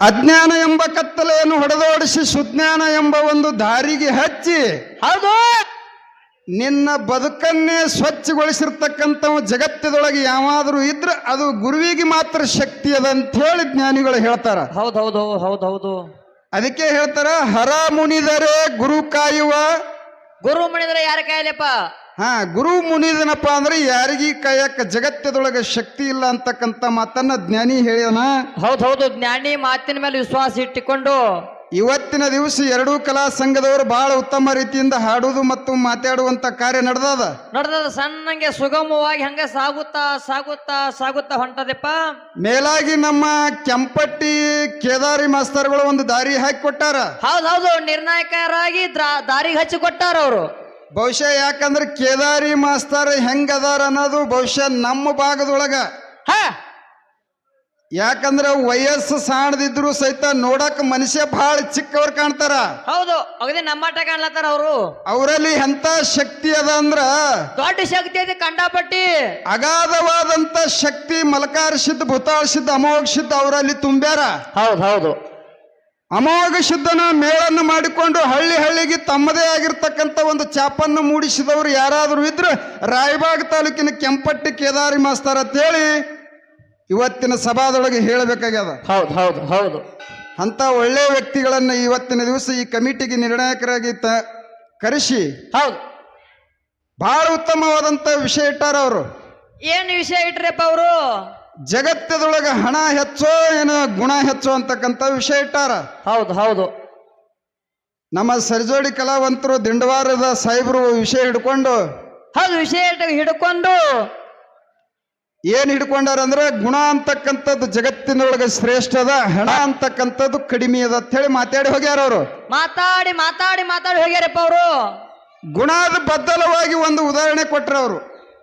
ಅಜ್ಞಾನ ಎಂಬ ಕತ್ತಲೆಯನ್ನು ಹೊಡೆದೋಡಿಸಿ ಸುಜ್ಞಾನ ಎಂಬ ಒಂದು ದಾರಿಗೆ ಹಚ್ಚಿ ಹೌದು ನಿನ್ನ ಬದುಕನ್ನೇ ಸ್ವಚ್ಛಗೊಳಿಸಿರ್ತಕ್ಕಂಥವು ಜಗತ್ತದೊಳಗೆ ಯಾವಾದರೂ ಇದ್ರೆ ಅದು ಗುರುವಿಗೆ ಮಾತ್ರ ಶಕ್ತಿ ಅದ ಅಂತ ಹೇಳಿ ಜ್ಞಾನಿಗಳು ಹೇಳ್ತಾರ. ಹೌದು ಹೌದು ಹೌದು ಹೌದು ಅದಕ್ಕೆ ಹೇಳ್ತಾರ ಹರ ಮುನಿದರೆ ಗುರು ಕಾಯುವ. ಗುರು ಮುನಿದರೆ ಯಾರ ಕಾಯಲೆಪ್ಪ? ಹಾ ಗುರು ಮುನಿದನಪ್ಪ ಅಂದ್ರೆ ಯಾರಿಗಿ ಕಾಯಕ ಜಗತ್ತದೊಳಗೆ ಶಕ್ತಿ ಇಲ್ಲ ಅಂತಕ್ಕಂಥ ಮಾತನ್ನ ಜ್ಞಾನಿ ಹೇಳ್ಯಾನ. ಹೌದು ಹೌದು ಜ್ಞಾನಿ ಮಾತಿನ ಮೇಲೆ ವಿಶ್ವಾಸ ಇಟ್ಟುಕೊಂಡು. ಇವತ್ತಿನ ದಿವಸ ಎರಡೂ ಕಲಾ ಸಂಘದವರು ಬಹಳ ಉತ್ತಮ ರೀತಿಯಿಂದ ಹಾಡುವುದು ಮತ್ತು ಮಾತಾಡುವಂತ ಕಾರ್ಯ ನಡೆದದ. ನಡೆದ ಸಣ್ಣಂಗೆ ಸುಗಮವಾಗಿ ಹಂಗೆ ಸಾಗುತ್ತಾ ಸಾಗುತ್ತಾ ಸಾಗುತ್ತಾ ಹೊಂಟದಪ್ಪ. ಮೇಲಾಗಿ ನಮ್ಮ ಕೆಂಪಟ್ಟಿ ಕೇದಾರಿ ಮಾಸ್ತರ್ಗಳು ಒಂದು ದಾರಿ ಹಾಕಿ ಕೊಟ್ಟಾರ. ಹೌದು ಹೌದು ನಿರ್ಣಾಯಕರಾಗಿ ದಾರಿ ಹಚ್ಚಿ ಕೊಟ್ಟಾರ ಅವರು ಬಹುಶಃ ಯಾಕಂದ್ರೆ ಕೇದಾರಿ ಮಾಸ್ತರ್ ಹೆಂಗದಾರ ಅನ್ನೋದು ಬಹುಶಃ ನಮ್ಮ ಭಾಗದೊಳಗ. ಹಾ. ಯಾಕಂದ್ರೆ ವಯಸ್ಸು ಸಾಣದಿದ್ರು ಸಹಿತ ನೋಡಕ್ ಮನುಷ್ಯ ಬಹಳ ಚಿಕ್ಕವ್ರು ಕಾಣ್ತಾರ. ಹೌದು ಅಗದಿ ನಮ್ಮಾಟ ಕಾಣ್ಲತ್ತಾರ ಅವರು. ಅವರಲ್ಲಿ ಎಂತ ಶಕ್ತಿ ಅದ ಅಂದ್ರ ದೊಡ್ಡ ಶಕ್ತಿ ಅದ ಕಂಡಾಪಟ್ಟಿ. ಅಗಾಧವಾದಂತ ಶಕ್ತಿ ಮಲಕಾರ ಸಿದ್ಧ ಭೂತಾಳ ಸಿದ್ಧ ಅಮೋಘ ಸಿದ್ಧ ಅವರಲ್ಲಿ ತುಂಬ್ಯಾರ. ಹೌದು ಹೌದು. ಅಮೋಘ ಶುದ್ಧನ ಮೇಳನ್ನು ಮಾಡಿಕೊಂಡು ಹಳ್ಳಿ ಹಳ್ಳಿಗೆ ತಮ್ಮದೇ ಆಗಿರ್ತಕ್ಕಂಥ ಒಂದು ಚಾಪನ್ನು ಮೂಡಿಸಿದವರು ಯಾರಾದರೂ ಇದ್ರೆ ರಾಯಬಾಗ್ ತಾಲೂಕಿನ ಕೆಂಪಟ್ಟಿ ಕೇದಾರಿ ಮಾಸ್ತರ್ ಅಂತೇಳಿ ಇವತ್ತಿನ ಸಭಾದೊಳಗೆ ಹೇಳಬೇಕಾಗ್ಯದ. ಹೌದು ಹೌದು ಹೌದು. ಅಂತ ಒಳ್ಳೆಯ ವ್ಯಕ್ತಿಗಳನ್ನು ಇವತ್ತಿನ ದಿವಸ ಈ ಕಮಿಟಿಗೆ ನಿರ್ಣಾಯಕರಾಗಿ ತ ಕರೆಸಿ. ಹೌದು. ಬಹಳ ಉತ್ತಮವಾದಂಥ ವಿಷಯ ಇಟ್ಟಾರ ಅವರು. ಏನು ವಿಷಯ ಇಟ್ರಪ್ಪ ಅವರು? ಜಗತ್ತದೊಳಗೆ ಹಣ ಹೆಚ್ಚೋ ಏನು ಗುಣ ಹೆಚ್ಚೋ ಅಂತಕ್ಕಂಥ ವಿಷಯ ಇಟ್ಟಾರ. ಹೌದು ಹೌದು. ನಮ್ಮ ಸರ್ಜೋಡಿ ಕಲಾವಂತರು ದಿಂಡವಾರದ ಸಾಹೇಬರು ವಿಷಯ ಹಿಡ್ಕೊಂಡು ಹೌದು ವಿಷಯ ಹಿಡ್ಕೊಂಡು ಏನ್ ಹಿಡ್ಕೊಂಡಾರ ಅಂದ್ರೆ ಗುಣ ಅಂತಕ್ಕಂಥದ್ದು ಜಗತ್ತಿನೊಳಗೆ ಶ್ರೇಷ್ಠ ಅದ ಹಣ ಅಂತಕ್ಕಂಥದ್ದು ಕಡಿಮೆ ಅದ ಅಂತ ಹೇಳಿ ಮಾತಾಡಿ ಹೋಗ್ಯಾರ ಅವರು. ಮಾತಾಡಿ ಮಾತಾಡಿ ಮಾತಾಡಿ ಹೋಗ್ಯಾರಪ್ಪ ಅವರು. ಗುಣದ ಬದ್ದಲವಾಗಿ ಒಂದು ಉದಾಹರಣೆ ಕೊಟ್ರ ಅವರು.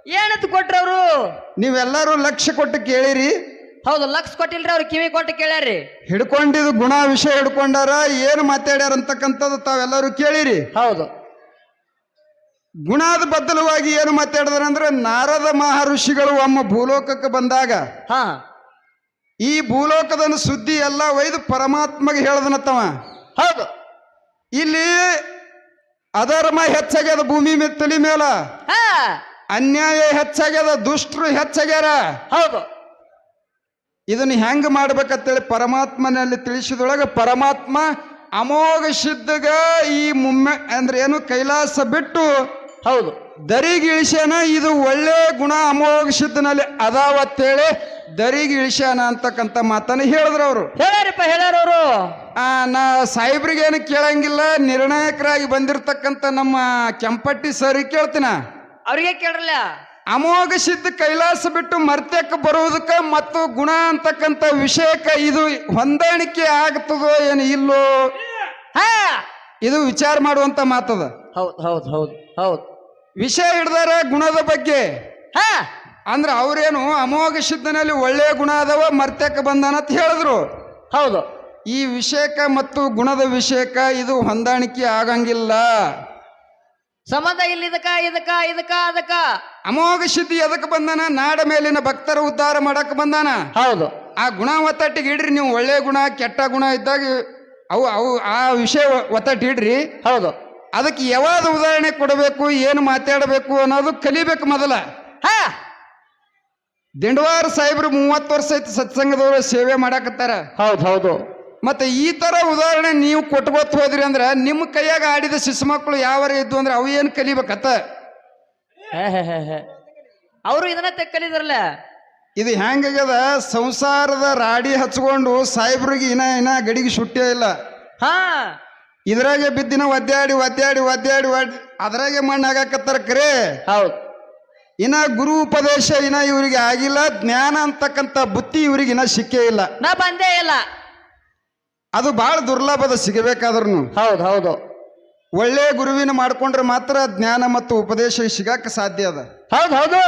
ಏನಂತ ಕೊಟ್ರ ಅವರು? ನೀವೆಲ್ಲರೂ ಲಕ್ಷ ಕೊಟ್ಟು ಕೇಳಿರಿ. ಹೌದು ಲಕ್ಷ ಕೊಟ್ಟಿಲ್ರಿ ಅವ್ರು ಕಿವಿ ಕೊಟ್ಟು ಕೇಳ್ಯಾರಿ ಹಿಡ್ಕೊಂಡಿದ್ದು ಗುಣ ವಿಷಯ ಹಿಡ್ಕೊಂಡಾರ ಏನು ಮಾತಾಡ್ಯಾರ ಅಂತಕ್ಕಂಥದ್ದು ತಾವೆಲ್ಲರೂ ಕೇಳಿರಿ. ಹೌದು. ಗುಣದ ಬದಲವಾಗಿ ಏನು ಮಾತಾಡಿದ್ರ ಅಂದ್ರೆ ನಾರದ ಮಹರ್ಷಿಗಳು ಒಮ್ಮ ಭೂಲೋಕಕ್ಕೆ ಬಂದಾಗ ಹಾ. ಈ ಭೂಲೋಕದ ಸುದ್ದಿ ಎಲ್ಲ ಒಯ್ದು ಪರಮಾತ್ಮಗೆ ಹೇಳದನತ್ತವ. ಹೌದು. ಇಲ್ಲಿ ಅಧರ್ಮ ಹೆಚ್ಚಾಗ್ಯದ ಭೂಮಿ ಮೇ ತಲಿ ಮೇಲ. ಹಾ. ಅನ್ಯಾಯ ಹೆಚ್ಚಾಗ್ಯದ ದುಷ್ಟರು ಹೆಚ್ಚಾಗ್ಯಾರ. ಹೌದು. ಇದನ್ನ ಹೆಂಗ್ ಮಾಡ್ಬೇಕಂತೇಳಿ ಪರಮಾತ್ಮನಲ್ಲಿ ತಿಳಿಸಿದೊಳಗ ಪರಮಾತ್ಮ ಅಮೋಘ ಸಿದ್ಧಗ ಈ ಮುಮ್ಮೆ ಅಂದ್ರೆ ಏನು ಕೈಲಾಸ ಬಿಟ್ಟು ಹೌದು. ದರಿಗಿಳಿಸ್ಯಾನ ಇದು ಒಳ್ಳೆ ಗುಣ ಅಮೋಘ ಸಿದ್ಧನಲ್ಲಿ ಅದಾವತ್ತೇಳಿ ದರಿಗಿಳಿಸ್ಯಾನ ಅಂತಕ್ಕಂತ ಅಂತಕ್ಕಂಥ ಮಾತನ್ನ ಹೇಳಿದ್ರು ಅವರು. ಅವರು ಆ ನಾ ಸಾಹೇಬ್ರಿಗೇನು ಕೇಳಂಗಿಲ್ಲ ನಿರ್ಣಾಯಕರಾಗಿ ಬಂದಿರತಕ್ಕಂಥ ನಮ್ಮ ಕೆಂಪಟ್ಟಿ ಸರಿ ಕೇಳ್ತೀನ. ಅವ್ರಿಗೆ ಕೇಳ್ರಲ್ಲ? ಅಮೋಘ ಸಿದ್ಧ ಕೈಲಾಸ ಬಿಟ್ಟು ಮರ್ತ್ಯಕ್ಕೆ ಬರುವುದಕ್ಕೆ ಮತ್ತು ಗುಣ ಅಂತಕ್ಕಂಥ ವಿಷಯಕ್ಕೆ ಇದು ಹೊಂದಾಣಿಕೆ ಆಗ್ತದೋ ಏನು ಇಲ್ಲೋ? ಹಾ! ಇದು ವಿಚಾರ ಮಾಡುವಂತ ಮಾತದ. ಹೌದು ಹೌದು ಹೌದು ಹೌದು. ವಿಷಯ ಹಿಡ್ದಾರ ಗುಣದ ಬಗ್ಗೆ. ಹಾ! ಅಂದ್ರೆ ಅವ್ರೇನು ಅಮೋಘ ಸಿದ್ಧನಲ್ಲಿ ಒಳ್ಳೆಯ ಗುಣ ಅದಾವ ಮರ್ತ್ಯಕ್ಕೆ ಬಂದಾನ ಅಂತ ಹೇಳಿದ್ರು. ಹೌದು. ಈ ವಿಷಯಕ್ಕೆ ಮತ್ತು ಗುಣದ ವಿಷಯಕ್ಕೆ ಇದು ಹೊಂದಾಣಿಕೆ ಆಗಂಗಿಲ್ಲ. ಸಂಬಂಧ ಇಲ್ಲ ಇದಕ ಇದಕ ಇದಕ್ಕ ಅದಕ್ಕ ಅಮೋಘ ಸಿದ್ಧಿ ಎದಕ್ಕೆ ಬಂದಾನ? ನಾಡ ಮೇಲಿನ ಭಕ್ತರ ಉದ್ಧಾರ ಮಾಡಕ್ ಬಂದಾನ? ಹೌದು. ಆ ಗುಣ ಒತ್ತಟ್ಟಿಗೆ ಇಡ್ರಿ ನೀವು ಒಳ್ಳೆ ಗುಣ ಕೆಟ್ಟ ಗುಣ ಇದ್ದಾಗ ಅವು ಅವು ಆ ವಿಷಯ ಒತ್ತಟ್ಟು ಇಡ್ರಿ. ಹೌದು. ಅದಕ್ಕೆ ಯಾವಾಗ ಉದಾಹರಣೆ ಕೊಡಬೇಕು ಏನು ಮಾತಾಡಬೇಕು ಅನ್ನೋದು ಕಲಿಬೇಕು ಮೊದಲ. ಹಾ. ದಿಂಡವಾರ ಸಾಹೇಬ್ರು ಮೂವತ್ತು ವರ್ಷ ಐತಿ ಸತ್ಸಂಗದವರು ಸೇವೆ ಮಾಡಾಕತ್ತಾರ. ಹೌದು ಹೌದು. ಮತ್ತೆ ಈ ತರ ಉದಾಹರಣೆ ನೀವು ಕೊಟ್ಕೋತ ಹೋದ್ರಿ ಅಂದ್ರೆ ನಿಮ್ಮ ಕೈಯಾಗ ಆಡಿದ ಶಿಶು ಮಕ್ಕಳು ಯಾವರ ಇದ್ದು ಅಂದ್ರೆ ಅವು ಏನು ಕಲಿಬೇಕತ್ತ? ಅವರು ಇದನ್ನ ತೆಕ್ಕಲಿದ್ರಲ್ಲ ಇದು ಹೆಂಗಾಗ್ಯದ ಸಂಸಾರದ ರಾಡಿ ಹಚ್ಕೊಂಡು ಸಾಹೇಬ್ರಿಗೆ ಇನ್ನ ಇನ್ನ ಗಡಿಗೆ ಸುಟ್ಟೇ ಇಲ್ಲ. ಹಾ. ಇದ್ರಾಗೆ ಬಿದ್ದಿನ ಒದ್ದಾಡಿ ಒದ್ದಾಡಿ ಒದ್ದಾಡಿ ಅದ್ರಾಗೆ ಮಣ್ಣು ಆಗಾಕತ್ತಾರ ಕರೆ. ಹೌದು. ಇನ್ನ ಗುರು ಉಪದೇಶ ಇನ್ನ ಇವರಿಗೆ ಆಗಿಲ್ಲ ಜ್ಞಾನ ಅಂತಕ್ಕಂಥ ಬುತ್ತಿ ಇವರಿಗೆ ಇನ್ನ ಸಿಕ್ಕೇ ಇಲ್ಲ. ನಾ ಬಂದೇ ಇಲ್ಲ. ಅದು ಬಹಳ ದುರ್ಲಭದ ಸಿಗಬೇಕಾದ್ರೂ ಹೌದು ಹೌದು. ಒಳ್ಳೆ ಗುರುವಿನ ಮಾಡ್ಕೊಂಡ್ರೆ ಮಾತ್ರ ಜ್ಞಾನ ಮತ್ತು ಉಪದೇಶ ಸಿಗಕ್ಕೆ ಸಾಧ್ಯ ಅದ. ಹೌದು ಹೌದು.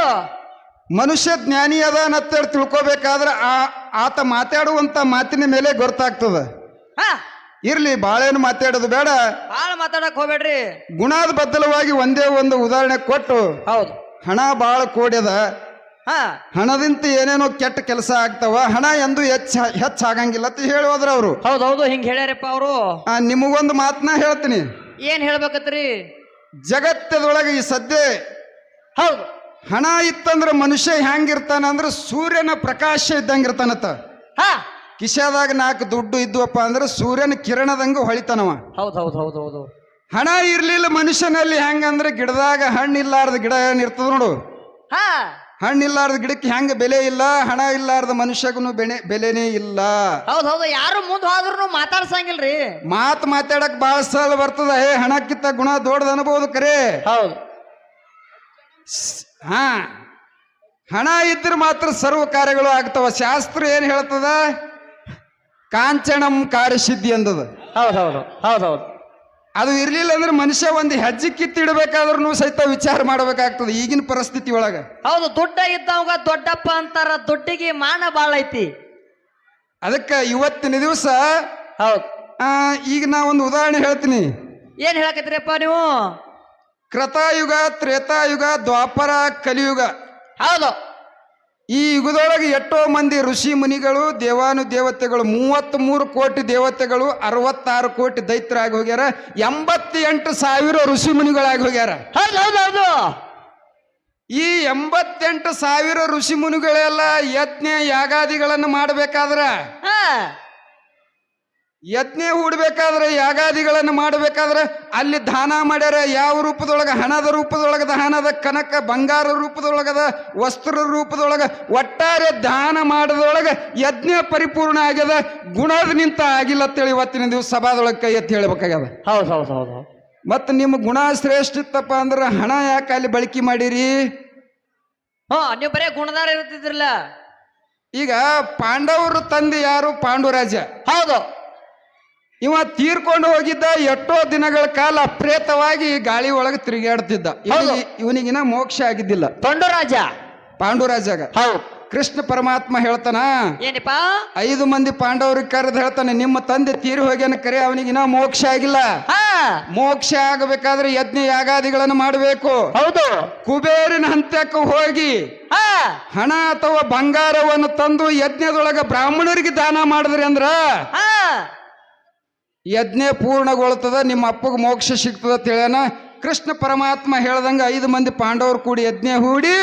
ಮನುಷ್ಯ ಜ್ಞಾನಿ ಅದ ಅನ್ನತ್ತೇಳಿ ತಿಳ್ಕೊಬೇಕಾದ್ರೆ ಆ ಆತ ಮಾತಾಡುವಂತ ಮಾತಿನ ಮೇಲೆ ಗೊತ್ತಾಗ್ತದ. ಇರ್ಲಿ ಬಾಳೇನು ಮಾತಾಡೋದು ಬೇಡ. ಬಾಳ ಮಾತಾಡಕ್ ಹೋಗ್ಬೇಡ್ರಿ. ಗುಣದ ಬದಲವಾಗಿ ಒಂದೇ ಒಂದು ಉದಾಹರಣೆ ಕೊಟ್ಟು ಹೌದು. ಹಣ ಬಾಳ ಕೋಡ್ಯದ. ಹಾ. ಹಣದಿಂತ ಏನೇನೋ ಕೆಟ್ಟ ಕೆಲಸ ಆಗ್ತಾವ ಹಣ ಎಂದು ಹೆಚ್ಚ ಹೆಚ್ಚಾಗಂಗಿಲ್ಲ ಅಂತ ಹೇಳಿ ಹೋದ್ರ ಅವರು. ಹೌದೌದು ಹಿಂಗ್ ಹೇಳ್ಯಾರಪ್ಪ ಅವರು. ನಿಮಗೊಂದು ಮಾತನ್ನ ಹೇಳ್ತೀನಿ. ಏನ್ ಹೇಳ್ಬೇಕತ್ರಿ? ಜಗತ್ತದೊಳಗೆ ಈ ಸದ್ಯ ಹೌದು. ಹಣ ಇತ್ತಂದ್ರ ಮನುಷ್ಯ ಹೆಂಗಿರ್ತಾನ ಅಂದ್ರೆ ಸೂರ್ಯನ ಪ್ರಕಾಶ ಇದ್ದಂಗಿರ್ತಾನತ್ತ ಹಾ. ಕಿಶಾದಾಗ ನಾಲ್ಕು ದುಡ್ಡು ಇದ್ವಪ್ಪ ಅಂದ್ರೆ ಸೂರ್ಯನ ಕಿರಣದಂಗ ಹೊಳಿತಾನವ. ಹೌದ್ ಹೌದ್ ಹೌದ್ ಹೌದು ಹಣ ಇರ್ಲಿಲ್ಲ ಮನುಷ್ಯನಲ್ಲಿ ಹೆಂಗಂದ್ರೆ ಗಿಡದಾಗ ಹಣ್ಣಿಲ್ಲಾರ್ದ ಗಿಡ ಏನಿರ್ತದ ನೋಡು. ಹಾ. ಹಣ್ಣಿಲ್ಲಾರ್ದ ಗಿಡಕ್ಕೆ ಹೆಂಗ ಬೆಲೆ ಇಲ್ಲ ಹಣ ಇಲ್ಲಾರ್ದ ಮನುಷ್ಯಗೂ ಬೆಲೆ ಬೆಲೆನೇ ಇಲ್ಲ. ಹೌದ್ ಹೌದು ಯಾರು ಮುಂದ್ ಹೋದ್ರು ಮಾತಾಡ್ಸಂಗಿಲ್ರಿ. ಮಾತು ಮಾತಾಡಕ್ ಬಾಳ ಸಲ ಬರ್ತದ. ಏ ಹಣಕ್ಕಿಂತ ಗುಣ ದೊಡ್ಡದ ಅನ್ಬೋದು ಕರೆ. ಹೌದು. ಹಾ. ಹಣ ಇದ್ರೆ ಮಾತ್ರ ಸರ್ವ ಕಾರ್ಯಗಳು ಆಗ್ತಾವ. ಶಾಸ್ತ್ರ ಏನ್ ಹೇಳ್ತದ? ಕಾಂಚನಂ ಕಾರ್ಯಸಿದ್ಧಿ ಅಂದದ ಹೌದ್ ಹೌದು ಹೌದ್ ಹೌದು. ಅದು ಇರಲಿಲ್ಲ ಅಂದ್ರೆ ಮನುಷ್ಯ ಒಂದು ಹೆಜ್ಜೆ ಕಿತ್ತಿಡ್ಬೇಕಾದ್ರೂ ಸಹಿತ ವಿಚಾರ ಮಾಡಬೇಕಾಗ್ತದೆ ಈಗಿನ ಪರಿಸ್ಥಿತಿ ಒಳಗ. ಹೌದು ದೊಡ್ಡ ಇದ್ದವಾಗ ದೊಡ್ಡಪ್ಪ ಅಂತಾರ ದೊಡ್ಡಿಗೆ ಮಾನ ಬಾಳ ಐತಿ. ಅದಕ್ಕೆ ಇವತ್ತಿನ ದಿವಸ ಹೌದು. ಈಗ ನಾ ಒಂದು ಉದಾಹರಣೆ ಹೇಳ್ತೀನಿ. ಏನ್ ಹೇಳಕತ್ರಿಪ್ಪ ನೀವು? ಕೃತಾಯುಗ ತ್ರೇತಾಯುಗ ದ್ವಾಪರ ಕಲಿಯುಗ. ಹೌದು. ಈ ಯುಗದೊಳಗೆ ಎಷ್ಟೋ ಮಂದಿ ಋಷಿ ಮುನಿಗಳು ದೇವಾನು ದೇವತೆಗಳು ಮೂವತ್ತ್ ಮೂರು ಕೋಟಿ ದೇವತೆಗಳು ಅರವತ್ತಾರು ಕೋಟಿ ದೈತ್ಯರಾಗಿ ಹೋಗ್ಯಾರ ಎಂಬತ್ತೆಂಟು ಸಾವಿರ ಋಷಿ ಮುನಿಗಳಾಗಿ ಹೋಗ್ಯಾರ. ಹೌದು ಈ ಎಂಬತ್ತೆಂಟು ಸಾವಿರ ಋಷಿ ಮುನಿಗಳೆಲ್ಲ ಯಜ್ಞ ಯಾಗಾದಿಗಳನ್ನು ಮಾಡಬೇಕಾದ್ರ. ಯಜ್ಞ ಹೂಡ್ಬೇಕಾದ್ರೆ ಯಾಗಾದಿಗಳನ್ನು ಮಾಡಬೇಕಾದ್ರೆ ಅಲ್ಲಿ ದಾನ ಮಾಡ್ಯಾರ ಯಾವ ರೂಪದೊಳಗೆ? ಹಣದ ರೂಪದೊಳಗದ ಹಣದ ಕನಕ ಬಂಗಾರ ರೂಪದೊಳಗದ ವಸ್ತ್ರ ರೂಪದೊಳಗ? ಒಟ್ಟಾರೆ ದಾನ ಮಾಡದೊಳಗ ಯಜ್ಞ ಪರಿಪೂರ್ಣ ಆಗ್ಯದ ಗುಣದ ನಿಂತ ಆಗಿಲ್ಲ ಅಂತೇಳಿ ಇವತ್ತಿನ ದಿವಸ ಸಭಾದೊಳಗೆ ಕೈ ಎತ್ತಿ ಹೇಳ್ಬೇಕಾಗ್ಯದ. ಹೌದು ಹೌದು ಹೌದು ಹೌದು. ಮತ್ತು ನಿಮ್ಮ ಗುಣ ಶ್ರೇಷ್ಠ ಇತ್ತಪ್ಪ ಅಂದ್ರೆ ಹಣ ಯಾಕೆ ಅಲ್ಲಿ ಬಳಕೆ ಮಾಡಿರಿ? ಹಾ ನೀವು ಬರೇ ಗುಣದಾರ ಇರ್ತಿದ್ರಲ್ಲ ಈಗ ಪಾಂಡವರು ತಂದೆ ಯಾರು? ಪಾಂಡುರಾಜ ಹೌದು. ಇವ ತೀರ್ಕೊಂಡು ಹೋಗಿದ್ದ ಎಷ್ಟೋ ದಿನಗಳ ಕಾಲ ಪ್ರೇತವಾಗಿ ಗಾಳಿ ಒಳಗೆ ತಿರುಗಾಡ್ತಿದ್ದ. ಇವನಿಗಿನ ಮೋಕ್ಷ ಆಗಿದ್ದಿಲ್ಲ. ಪಾಂಡುರಾಜ. ಪಾಂಡುರಾಜ ಪಾಂಡುರಾಜಾಗ. ಹೌದು. ಕೃಷ್ಣ ಪರಮಾತ್ಮ ಹೇಳ್ತಾನ ಏನಪ್ಪಾ? ಐದು ಮಂದಿ ಪಾಂಡವರು ಕರೆದು ಹೇಳ್ತಾನೆ ನಿಮ್ಮ ತಂದೆ ತೀರಿ ಹೋಗ್ಯಾನ ಕರೆ ಅವನಿಗಿನ ಮೋಕ್ಷ ಆಗಿಲ್ಲ. ಮೋಕ್ಷ ಆಗಬೇಕಾದ್ರೆ ಯಜ್ಞ ಯಾಗಾದಿಗಳನ್ನು ಮಾಡಬೇಕು. ಹೌದು. ಕುಬೇರಿನ ಹಂತಕ್ಕೆ ಹೋಗಿ ಹಣ ಅಥವಾ ಬಂಗಾರವನ್ನು ತಂದು ಯಜ್ಞದೊಳಗ ಬ್ರಾಹ್ಮಣರಿಗೆ ದಾನ ಮಾಡಿದ್ರಿ ಅಂದ್ರ ಯಜ್ಞ ಪೂರ್ಣಗೊಳ್ತದ ನಿಮ್ಮ ಅಪ್ಪಗೆ ಮೋಕ್ಷ ಸಿಗ್ತದ ತಿಳಿಯೋಣ ಕೃಷ್ಣ ಪರಮಾತ್ಮ ಹೇಳ್ದಂಗೆ ಐದು ಮಂದಿ ಪಾಂಡವರು ಕೂಡಿ ಯಜ್ಞ ಹೂಡಿ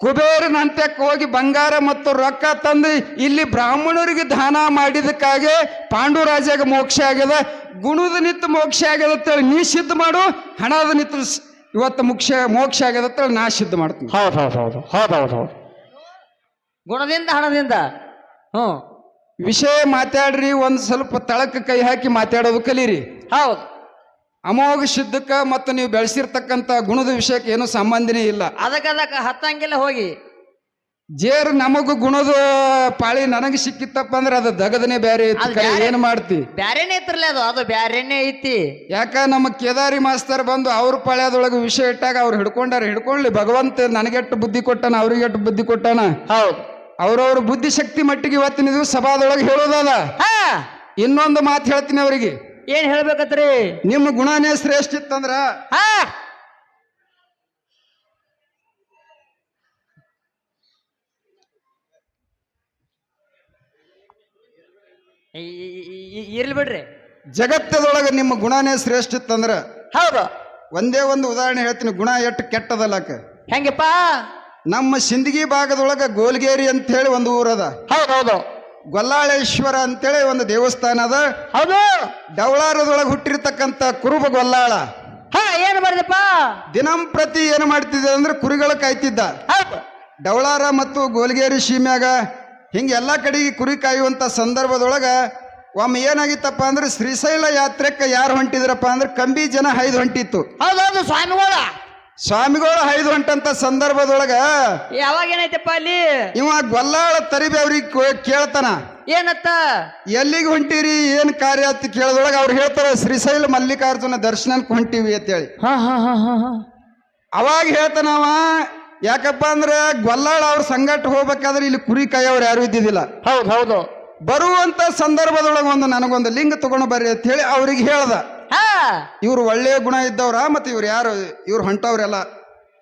ಕುಬೇರನ ಹಂತಕ್ಕೆ ಹೋಗಿ ಬಂಗಾರ ಮತ್ತು ರೊಕ್ಕ ತಂದು ಇಲ್ಲಿ ಬ್ರಾಹ್ಮಣರಿಗೆ ದಾನ ಮಾಡಿದಕ್ಕಾಗಿ ಪಾಂಡುರಾಜಾಗ ಮೋಕ್ಷ ಆಗ್ಯದ. ಗುಣದ ನಿತ್ತ ಮೋಕ್ಷ ಆಗ್ಯದ ಅಂತೇಳಿ ನೀ ಸಿದ್ಧ ಮಾಡು ಹಣದ ನಿತ್ತ ಸ್- ಇವತ್ತು ಮುಖ್ಯ ಮೋಕ್ಷ ಆಗ್ಯದ ಅಂತೇಳಿ ನಾ ಸಿದ್ಧ ಮಾಡ್ತೀನಿ. ಹೌದು ಹೌದು ಹೌದು ಹೌದು ಹೌದು ಹೌದು. ಗುಣದಿಂದ ಹಣದಿಂದ? ಹ್ಞೂ ವಿಷಯ ಮಾತಾಡ್ರಿ ಒಂದು ಸ್ವಲ್ಪ ತಳಕ್ಕೆ ಕೈ ಹಾಕಿ ಮಾತಾಡೋದು ಕಲೀರಿ. ಹೌದು. ಅಮೋಘ ಶುದ್ಧಕ್ಕ ಮತ್ತು ನೀವು ಬೆಳೆಸಿರ್ತಕ್ಕಂಥ ಗುಣದ ವಿಷಯಕ್ಕೆ ಏನು ಸಂಬಂಧನೇ ಇಲ್ಲ. ಅದಕ್ಕೆ ಅದಕ್ಕೆ ಹತ್ತಂಗಿಲ್ಲ ಹೋಗಿ. ಜೇರ್ ನಮಗೂ ಗುಣದ ಪಾಳಿ ನನಗೆ ಸಿಕ್ಕಿತ್ತಪ್ಪ ಅಂದ್ರೆ ಅದು ದಗದನೆ ಬೇರೆ. ಏನು ಮಾಡ್ತಿ? ಬ್ಯಾರೇನೆ ಐತ್ರಲ್ಲ ಅದು ಅದು ಬ್ಯಾರೇನೆ ಐತಿ. ಯಾಕ ನಮ್ಮ ಕೇದಾರಿ ಮಾಸ್ತರ್ ಬಂದು ಅವ್ರ ಪಾಳ್ಯದೊಳಗೆ ವಿಷಯ ಇಟ್ಟಾಗ ಅವ್ರು ಹಿಡ್ಕೊಂಡಾರ ಹಿಡ್ಕೊಳ್ಳಿ ಭಗವಂತ ನನಗೆಟ್ಟು ಬುದ್ಧಿ ಕೊಟ್ಟಾನ ಅವ್ರಿಗೆಟ್ಟು ಬುದ್ಧಿ ಕೊಟ್ಟಾನ? ಹೌದು. ಅವ್ರವ್ರ ಬುದ್ಧಿಶಕ್ತಿ ಮಟ್ಟಿಗೆ ಇವತ್ತಿನ ದಿವಸ ಸಭಾದೊಳಗೆ ಹೇಳೋದದ. ಇನ್ನೊಂದು ಮಾತು ಹೇಳ್ತೀನಿ ಅವರಿಗೆ. ಏನ್ ಹೇಳ್ಬೇಕತ್ರಿ? ನಿಮ್ಮ ಗುಣನೇ ಶ್ರೇಷ್ಠ ಇತ್ತಂದ್ರ? ಹಾ. ಇರ್ಲಿ ಬಿಡ್ರಿ. ಜಗತ್ತದೊಳಗೆ ನಿಮ್ಮ ಗುಣನೇ ಶ್ರೇಷ್ಠ ಇತ್ತಂದ್ರ? ಹೌದು. ಒಂದೇ ಒಂದು ಉದಾಹರಣೆ ಹೇಳ್ತೀನಿ ಗುಣ ಎಷ್ಟು ಕೆಟ್ಟದಲ್ಲಕ ಹೆಂಗಪ್ಪ? ನಮ್ಮ ಸಿಂದಗಿ ಭಾಗದೊಳಗೆ ಗೋಲ್ಗೇರಿ ಅಂತ ಹೇಳಿ ಒಂದು ಊರದ. ಹೌದು ಹೌದು. ಗೊಲ್ಲಾಳೇಶ್ವರ ಅಂತೇಳಿ ಒಂದು ದೇವಸ್ಥಾನ ಅದ. ಹೌದು. ಡವಳಾರದೊಳಗೆ ಹುಟ್ಟಿರ್ತಕ್ಕಂಥ ಕುರುಬ ಗೊಲ್ಲಾಳ. ಹಾ ಏನ್ ಮಾಡಿದಪ್ಪ? ದಿನಂಪ್ರತಿ ಏನು ಮಾಡ್ತಿದ್ದ ಅಂದ್ರೆ ಕುರಿಗಳ ಕಾಯ್ತಿದ್ದ. ಹೌದು. ಡವಳಾರ ಮತ್ತು ಗೋಲ್ಗೇರಿ ಸೀಮ್ಯಾಗ ಹಿಂಗೆ ಎಲ್ಲ ಕಡೆಗೆ ಕುರಿ ಕಾಯುವಂಥ ಸಂದರ್ಭದೊಳಗೆ ಒಮ್ಮೆ ಏನಾಗಿತ್ತಪ್ಪ ಅಂದ್ರೆ ಶ್ರೀಶೈಲ ಯಾತ್ರೆಕ್ಕೆ ಯಾರು ಹೊಂಟಿದ್ರಪ್ಪ ಅಂದ್ರೆ ಕಂಬಿ ಜನ ಹೈದು ಹೊಂಟಿತ್ತು. ಹೌದೌದು ಹೌದು ಸ್ವಾಮಿಗಳ. ಸ್ವಾಮಿಗಳು ಹೈದು ಹೊಂಟಂತ ಸಂದರ್ಭದೊಳಗ ಯಾವಾಗ ಏನೈತಪ್ಪ ಅಲ್ಲಿ? ಇವ ಗೊಲ್ಲಾಳ ತರಿಬಿ ಅವ್ರಿಗೆ ಕೇಳ್ತಾನ. ಏನತ್ತ? ಎಲ್ಲಿಗೆ ಹೊಂಟಿರಿ ಏನು ಕಾರ್ಯ ಅಂತ ಕೇಳದೊಳಗ ಅವ್ರು ಹೇಳ್ತಾರೆ ಶ್ರೀಶೈಲ ಮಲ್ಲಿಕಾರ್ಜುನ ದರ್ಶನಕ್ಕೆ ಹೊಂಟಿವಿ ಅಂತೇಳಿ. ಹೇಳಿ ಹಾ ಹಾ ಹಾ ಹಾ. ಅವಾಗ ಹೇಳ್ತಾನವ ಯಾಕಪ್ಪ ಅಂದ್ರೆ ಗೊಲ್ಲಾಳ ಅವ್ರ ಸಂಗಟ ಹೋಗ್ಬೇಕಾದ್ರೆ ಇಲ್ಲಿ ಕುರಿ ಕೈ ಅವ್ರು ಯಾರು ಇದ್ದಿದ್ದಿಲ್ಲ. ಹೌದು ಹೌದು. ಬರುವಂತ ಸಂದರ್ಭದೊಳಗೆ ಒಂದು ನನಗೊಂದು ಲಿಂಗ ತಗೊಂಡು ಬರ್ರಿ ಅಂತ ಹೇಳಿ ಅವ್ರಿಗೆ ಹೇಳ್ದ. ಹಾ. ಇವ್ರು ಒಳ್ಳೆಯ ಗುಣ ಇದ್ದವ್ರ ಮತ್ತೆ ಇವ್ರು ಯಾರು ಇವ್ರು ಹೊಂಟವ್ರೆಲ್ಲ.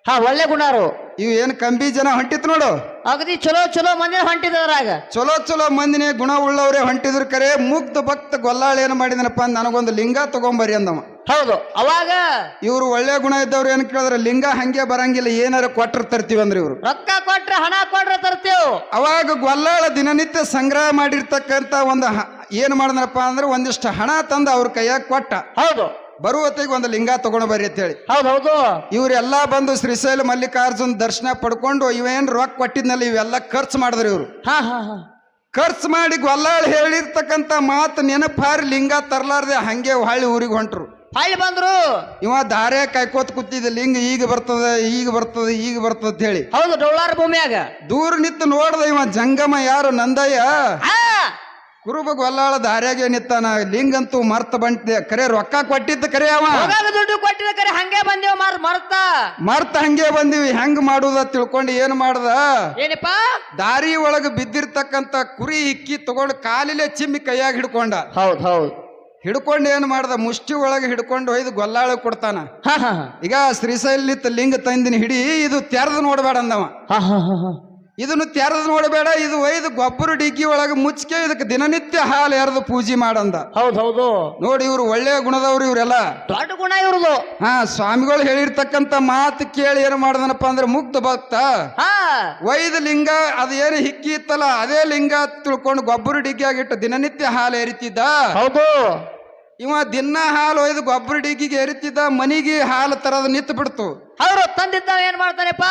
ಹಾ ಒಳ್ಳೆ ಗುಣಾರು. ಇವು ಏನು ಕಂಬಿ ಜನ ಹೊಂಟಿತ್ ನೋಡು. ಅಗದಿ ಚಲೋ ಚಲೋ ಮಂದಿ ಹೊಂಟಿದ್ರಾಗ ಚಲೋ ಚಲೋ ಮಂದಿನೇ ಗುಣ ಉಳ್ಳವ್ರೆ ಹೊಂಟಿದ್ರು ಕರೆ. ಮುಕ್ತ ಭಕ್ತ ಗೊಲ್ಲಾಳ ಏನು ಮಾಡಿದನಪ್ಪ ಅಂದ್ ನನಗೊಂದು ಲಿಂಗ ತಗೊಂಬರಿ ಅಂದವ. ಹೌದು ಅವಾಗ ಇವ್ರು ಒಳ್ಳೆ ಗುಣ ಇದ್ದವ್ರು ಏನು ಕೇಳಿದ್ರೆ ಲಿಂಗ ಹಂಗೆ ಬರಂಗಿಲ್ಲ ಏನಾರ ಕೊಟ್ರ ತರ್ತೀವಿ ಅಂದ್ರೆ ಇವ್ರು. ರೊಕ್ಕ ಕೊಟ್ರ ಹಣ ಕೊಟ್ರೆ ತರ್ತೇವ್. ಅವಾಗ ಗೊಲ್ಲಾಳ ದಿನನಿತ್ಯ ಸಂಗ್ರಹ ಮಾಡಿರ್ತಕ್ಕಂತ ಒಂದು ಹ- ಏನ್ ಮಾಡಿದ್ರಪ್ಪ ಅಂದ್ರೆ ಒಂದಿಷ್ಟು ಹಣ ತಂದು ಅವ್ರ ಕೈಯಾಗ ಕೊಟ್ಟ. ಹೌದು. ಬರುವ ಹೊತ್ತಿಗೆ ಒಂದು ಲಿಂಗ ತಗೊಂಡು ಬರ್ರಿ ಅಂತೇಳಿ ಹೌದು ಹೌದು. ಇವರೆಲ್ಲ ಬಂದು ಶ್ರೀಶೈಲ ಮಲ್ಲಿಕಾರ್ಜುನ್ ದರ್ಶನ ಪಡ್ಕೊಂಡು ಇವೇನ್ ರೊಕ್ಕ ಕೊಟ್ಟಿದ್ನಲ್ಲ ಇವೆಲ್ಲ ಖರ್ಚು ಮಾಡಿದ್ರು ಇವ್ರು. ಹಾ ಹಾ ಹಾ. ಖರ್ಚು ಮಾಡಿ ಗೊಲ್ಲಾಳ್ ಹೇಳಿರ್ತಕ್ಕಂಥ ಮಾತು ನೆನಪಾರಿ ಲಿಂಗ ತರ್ಲಾರ್ದೆ ಹಂಗೆ ಹೊಳ್ಳಿ ಊರಿಗೆ ಹೊಂಟ್ರು. ಹಳ್ಳಿ ಬಂದ್ರು. ಇವ ದಾರೆ ಕಾಯ್ಕೋತ್ ಕೂತಿದ್ದ ಲಿಂಗ ಈಗ ಬರ್ತದ ಈಗ ಬರ್ತದ ಈಗ ಬರ್ತದ ಅಂತ ಹೇಳಿ. ಹೌದು ಡೊಳ್ಳಾರ ಭೂಮಿಯಾಗ. ದೂರ ನಿಂತು ನೋಡ್ದ ಇವ ಜಂಗಮ ಯಾರು ನಂದಯ್ಯ? ಹಾ ಕುರುಬ ಗೊಲ್ಲಾಳ ದಾರ್ಯಾಗೆ ನಿತ್ತಾನ ಲಿಂಗಂತೂ ಮರ್ತ ಬಂತೆ ಕರೆ ರೊಕ್ಕ ಕೊಟ್ಟಿದ್ದ ಕರೆ ಅವ? ಹೋಗಾಗ ದುಡ್ಡು ಕೊಟ್ಟಿದ ಕರೆ ಹಂಗೆ ಬಂದೇವ್ ಮಾರ್ ಮರ್ತ. ಮರ್ತ ಹಂಗೆ ಬಂದಿವಿ ಹೆಂಗ್ ಮಾಡುದ ತಿಳ್ಕೊಂಡು ಏನ್ ಮಾಡ್ದ? ಏನಪ್ಪ? ದಾರಿ ಒಳಗ ಬಿದ್ದಿರ್ತಕ್ಕಂತ ಕುರಿ ಇಕ್ಕಿ ತಗೊಂಡು ಕಾಲಿಲೆ ಚಿಮ್ಮಿ ಕೈಯಾಗ ಹಿಡ್ಕೊಂಡ. ಹೌದು ಹೌದು. ಹಿಡ್ಕೊಂಡು ಏನ್ ಮಾಡ್ದ? ಮುಷ್ಟಿ ಒಳಗೆ ಹಿಡ್ಕೊಂಡು ಒಯ್ದು ಗೊಲ್ಲಾಳ ಕೊಡ್ತಾನ. ಹಾ ಹಾ ಈಗ ಶ್ರೀಶೈಲಿತ್ ಲಿಂಗ ತಂದಿನ ಹಿಡಿ ಇದು ತೆರೆದು ನೋಡಬೇಡ ಅಂದವ ಹಾ ಹಾ ಹಾ ಹಾ. ಇದನ್ನು ತೆರೆದು ನೋಡಬೇಡ ಇದು ಒಯ್ದು ಗೊಬ್ಬರ ಡಿಗ್ಗಿ ಒಳಗೆ ಮುಚ್ಕೆ ಇದಕ್ಕೆ ದಿನನಿತ್ಯ ಹಾಲು ಎರೆದು ಪೂಜೆ ಮಾಡಂದ. ಹೌದು ಹೌದು. ನೋಡಿ ಇವ್ರು ಒಳ್ಳೆಯ ಗುಣದವ್ರು ಇವರೆಲ್ಲ. ದೊಡ್ಡ ಗುಣ ಇವ್ರದು. ಹಾ ಸ್ವಾಮಿಗಳು ಹೇಳಿರ್ತಕ್ಕಂತ ಮಾತು ಕೇಳಿ ಏನು ಮಾಡದನಪ್ಪ ಅಂದ್ರೆ ಮುಕ್ತ ಭಕ್ತ. ಹಾ. ವೈದ ಲಿಂಗ ಅದು ಏನು ಹಿಕ್ಕಿ ಇತ್ತಲ್ಲ ಅದೇ ಲಿಂಗ ತಿಳ್ಕೊಂಡು ಗೊಬ್ಬರ ಡಿಗ್ಗಿಯಾಗಿಟ್ಟು ದಿನನಿತ್ಯ ಹಾಲು ಎರಿತಿದ್ದ. ಹೌದು. ಇವ ದಿನ ಹಾಲು ಒಯ್ದು ಗೊಬ್ಬರ ಡಿಗ್ಗಿಗೆ ಎರಿತಿದ್ದ ಮನಿಗೆ ಹಾಲು ತರದ ನಿಂತು ಬಿಡ್ತು. ಅವ್ರು ತಂದಿದ್ದ ಏನ್ ಮಾಡ್ತಾನೆಪ್ಪ?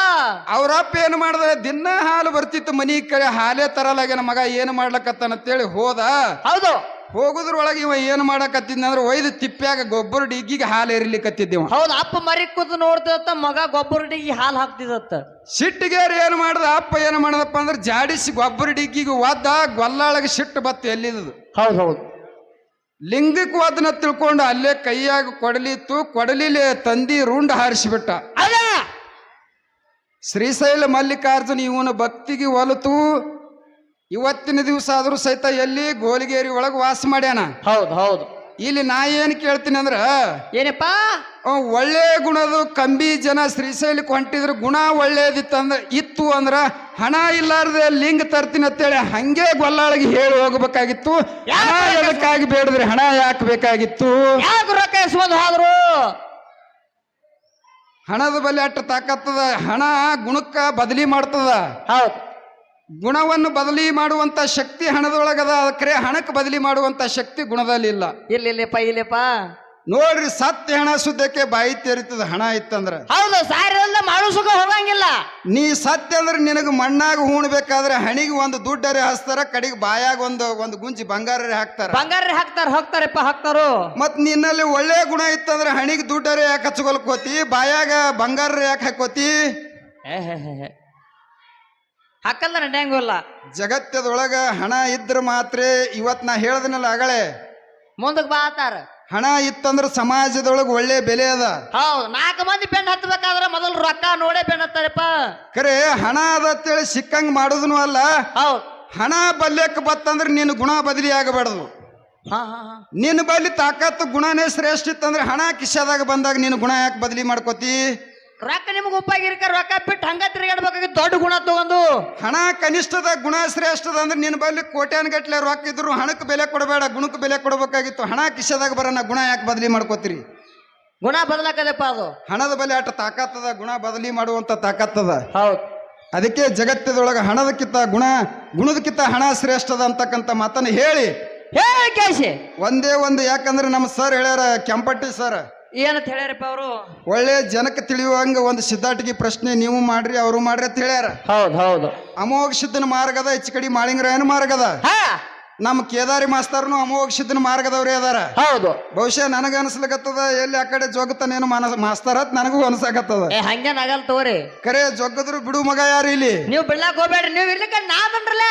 ಅವ್ರಪ್ಪ ಏನು ಮಾಡ್ದ ದಿನ ಹಾಲು ಬರ್ತಿತ್ತು ಮನಿ ಕಡೆ ಹಾಲೇ ತರಲಾಗ್ಯಾನ ಮಗ ಏನು ಮಾಡ್ಲಕತ್ತಾನ ಅಂತೇಳಿ ಹೋದ. ಹೌದು. ಹೋಗುದ್ರೊಳಗೆ ಇವ ಏನು ಮಾಡಕತ್ತಿದ್ನಂದ್ರೆ ಒಯ್ದು ತಿಪ್ಪ್ಯಾಗ ಗೊಬ್ಬರ ಡಿಗ್ಗಿಗೆ ಹಾಲು ಎರಿಲಿಕತ್ತಿದ್ದ ಇವ. ಹೌದು ಅಪ್ಪ ಮರಿ ಕೂತು ನೋಡ್ತಿದತ್ತ ಮಗ ಗೊಬ್ಬರಡಿಗೆ ಹಾಲು ಹಾಕ್ತಿದತ್ತ. ಸಿಟ್ಟಿಗೇರಿ ಏನು ಮಾಡ್ದ ಅಪ್ಪ ಏನು ಮಾಡದಪ್ಪ ಅಂದ್ರೆ ಜಾಡಿಸಿ ಗೊಬ್ಬರ ಡಿಗ್ಗಿಗೆ ಒದ್ದ ಗೊಲ್ಲಾಳಗೆ ಸಿಟ್ಟು ಬತ್ತು ಎಲ್ಲಿದ್ದು. ಹೌದು ಹೌದು. ಲಿಂಗಕ್ಕೆ ಅದನ್ನ ತಿಳ್ಕೊಂಡು ಅಲ್ಲೇ ಕೈಯಾಗ ಕೊಡಲಿತ್ತು ಕೊಡಲಿಲೆ ತಂದಿ ರುಂಡ ಹಾರಿಸಿಬಿಟ್ಟ. ಅಲ್ಲ! ಶ್ರೀಶೈಲ ಮಲ್ಲಿಕಾರ್ಜುನ ಇವನ ಭಕ್ತಿಗೆ ಒಲತು. ಇವತ್ತಿನ ದಿವಸ ಆದರೂ ಸಹಿತ ಎಲ್ಲಿ ಗೋಲಿಗೇರಿ ಒಳಗೆ ವಾಸ ಮಾಡ್ಯಾನ? ಹೌದು ಹೌದು. ಇಲ್ಲಿ ನಾ ಏನು ಕೇಳ್ತೀನಿ ಅಂದ್ರ ಏನಪ್ಪ? ಅವ್ ಒಳ್ಳೆ ಗುಣದು ಕಂಬಿ ಜನ ಶ್ರೀಶೈಲಕ್ಕೆ ಹೊಂಟಿದ್ರು ಗುಣ ಒಳ್ಳೇದಿತ್ತಂದ್ರ ಇತ್ತು ಅಂದ್ರ ಹಣ ಇಲ್ಲಾರ್ದೆ ಲಿಂಗ ತರ್ತೀನಿ ಅಂತೇಳಿ ಹಂಗೆ ಗೊಲ್ಲಾಳಿಗೆ ಹೇಳಿ ಹೋಗ್ಬೇಕಾಗಿತ್ತು. ಹಣ ಎದಕ್ಕಾಗಿ ಬೇಡಿದ್ರೆ? ಹಣ ಯಾಕೆ ಬೇಕಾಗಿತ್ತು? ಯಾಕೆ ರೊಕ್ಕ ಇಸ್ಕೊಂಡು ಹೋದ್ರು? ಹಣದ ಬಲಿ ಅಟ್ಟ ತಾಕತ್ತದ ಹಣ ಗುಣಕ್ಕ ಬದಲಿ ಮಾಡ್ತದ. ಹೌದು. ಗುಣವನ್ನು ಬದಲಿ ಮಾಡುವಂತ ಶಕ್ತಿ ಹಣದೊಳಗದ ಕರೆ ಹಣಕ್ಕೆ ಬದಲಿ ಮಾಡುವಂತ ಶಕ್ತಿ ಗುಣದಲ್ಲಿ ಇಲ್ಲ. ಇಲ್ಲ ಇಲ್ಲಪ್ಪ ಇಲ್ಲಪ್ಪ ನೋಡ್ರಿ ಸತ್ಯ ಹಣ ಸುದ್ದಕ್ಕೆ ಬಾಯಿ ತೆರಿತದ ಹಣ ಇತ್ತಂದ್ರ. ಹೌದು ಸಾರಿಲ್ಲ ಮಾಡು ಸುಖ ಹೋಗಂಗಿಲ್ಲ. ನೀ ಸತ್ಯ ಅಂದ್ರೆ ನಿನಗೆ ಮಣ್ಣಾಗ ಹೂಣ್ಬೇಕಾದ್ರೆ ಹಣಿಗೆ ಒಂದು ದುಡ್ಡರೆ ಹಸ್ತಾರ ಕಡೆಗೆ ಬಾಯಾಗ ಒಂದು ಒಂದು ಗುಂಜಿ ಬಂಗಾರರೆ ಹಾಕ್ತಾರ. ಬಂಗಾರ ಹಾಕ್ತಾರ ಹೋಗ್ತಾರಪ್ಪ ಹಾಕ್ತಾರು ಮತ್ ನಿನ್ನಲ್ಲಿ ಒಳ್ಳೆ ಗುಣ ಇತ್ತಂದ್ರೆ ಹಣಿಗೆ ದುಡ್ಡರೆ ಯಾಕೆ ಹಚ್ಕೊಲ್ಕೋತಿ ಬಾಯಾಗ ಬಂಗಾರ ಯಾಕೆ ಹಾಕೋತಿ. ಹಾಕಲ್ಲ ನಡೆಯಂಗಿಲ್ಲ ಜಗತ್ತದೊಳಗ ಹಣ ಇದ್ರ ಮಾತ್ರ ಇವತ್ ನಾ ಹೇಳದನಲ್ಲ ಅಗಳೇ ಮುಂದಕ್ಕೆ ಬಾತಾರ ಹಣ ಇತ್ತಂದ್ರ ಸಮಾಜದೊಳಗ ಒಳ್ಳೆ ಬೆಲೆ ಅದ. ಹೌದು ನಾಲ್ಕು ಮಂದಿ ಬೆನ್ ಹತ್ತಬೇಕಾದ್ರೆ ಮೊದಲು ರೊಕ್ಕ ನೋಡೇ ಬೆನ್ ಹತ್ತಾರಪ್ಪ ಖರೆ ಹಣ ಅದ ಅಂತೇಳಿ ಸಿಕ್ಕಂಗ್ ಮಾಡುದನು ಅಲ್ಲ. ಹೌದು. ಹಣ ಬಲ್ಯಕ್ಕೆ ಬತ್ತಂದ್ರೆ ನಿನ್ನ ಗುಣ ಬದಲಿ ಆಗಬಾರ್ದು. ಹಾ ಹಾ ಹಾ. ನಿನ್ನ ಬಲ್ಲಿ ತಾಕತ್ತು ಗುಣನೇ ಶ್ರೇಷ್ಠ ಇತ್ತಂದ್ರೆ ಹಣ ಕಿಶಾದಾಗ ಬಂದಾಗ ನಿನ್ನ ಗುಣ ಯಾಕೆ ಬದಲಿ ಮಾಡ್ಕೋತಿ? ರೊಕ್ಕ ನಿಮ್ಗೆ ಉಪ್ಪಾಗಿರ್ಕ ರೊಕ್ಕ ಬಿಟ್ಟು ಹಂಗ ತಿರುಗಾಡ್ಬೇಕಾಗಿ ದೊಡ್ಡ ಗುಣ ತಗೊಂಡು. ಹಣ ಕನಿಷ್ಠದ ಗುಣ ಶ್ರೇಷ್ಠದ ಅಂದ್ರೆ ನಿನ್ನ ಬಲ್ಲಿ ಕೋಟ್ಯಾನ್ ಗಟ್ಲೆ ರೊಕ್ಕ ಇದ್ರು ಹಣಕ್ಕೆ ಬೆಲೆ ಕೊಡಬೇಡ ಗುಣಕ್ಕೆ ಬೆಲೆ ಕೊಡಬೇಕಾಗಿತ್ತು. ಹಣ ಕಿಶದಾಗ ಬರೋಣ ಗುಣ ಯಾಕೆ ಬದಲಿ ಮಾಡ್ಕೋತೀರಿ? ಗುಣ ಬದಲಾಕದಪ್ಪ ಅದು. ಹಣದ ಬೆಲೆ ಅಟ ತಾಕತ್ತದ ಗುಣ ಬದಲಿ ಮಾಡುವಂತ ತಾಕತ್ತದ. ಹೌದು. ಅದಕ್ಕೆ ಜಗತ್ತದೊಳಗೆ ಹಣದಕ್ಕಿಂತ ಗುಣ ಗುಣದಕ್ಕಿಂತ ಹಣ ಶ್ರೇಷ್ಠದ ಅಂತಕ್ಕಂಥ ಮಾತನ್ನು ಹೇಳಿ. ಹೇಳಿ ಕೇಸಿ ಒಂದೇ ಒಂದು ಯಾಕಂದ್ರೆ ನಮ್ಮ ಸರ್ ಹೇಳ್ಯಾರ ಕೆಂಪಟ್ಟಿ ಸರ್ ಏನಂತ ಹೇಳ್ಯಾರಪ್ಪ ಅವರು? ಒಳ್ಳೆ ಜನಕ್ಕೆ ತಿಳಿಯುವಂಗ ಒಂದು ಸಿದ್ಧಾಟಿಗೆ ಪ್ರಶ್ನೆ ನೀವು ಮಾಡ್ರಿ ಅವರು ಮಾಡ್ರಿ ಅಂತ ಹೇಳ್ಯಾರ. ಹೌದು ಹೌದು. ಅಮೋಘ ಸಿದ್ಧನ ಮಾರ್ಗದ ಹೆಚ್ಚು ಕಡಿ ಮಾಳಿಂಗರಾಯನ ಮಾರ್ಗದ. ಹಾ. ನಮ್ಮ ಕೇದಾರಿ ಮಾಸ್ತರ್ನು ಅಮೋಘ ಸಿದ್ಧನ ಮಾರ್ಗದವ್ರೇ ಅದಾರ. ಹೌದು. ಬಹುಶಃ ನನಗ ಅನಿಸ್ಲಿಕತ್ತದ ಎಲ್ಲಿ ಆ ಕಡೆ ಜೋಗತಾನೇನು ಮನಸ್ ಮಾಸ್ತರ್ ಅಂತ ನನಗೂ ಅನ್ಸಾಕತ್ತದ. ಏ ಹಂಗೇನ್ ಆಗಲ್ಲ ತಗೋರಿ. ಕರೆ ಜೊಗ್ಗದ್ರು ಬಿಡು ಮಗ ಯಾರು ಇಲ್ಲಿ? ನೀವು ಬಿಡ್ಲಾಕ್ ಹೋಗ್ಬೇಡ್ರಿ ನೀವು ಇರ್ಲಿಕ್ಕ ನಾ ಬಂದ್ರಲ್ಲ.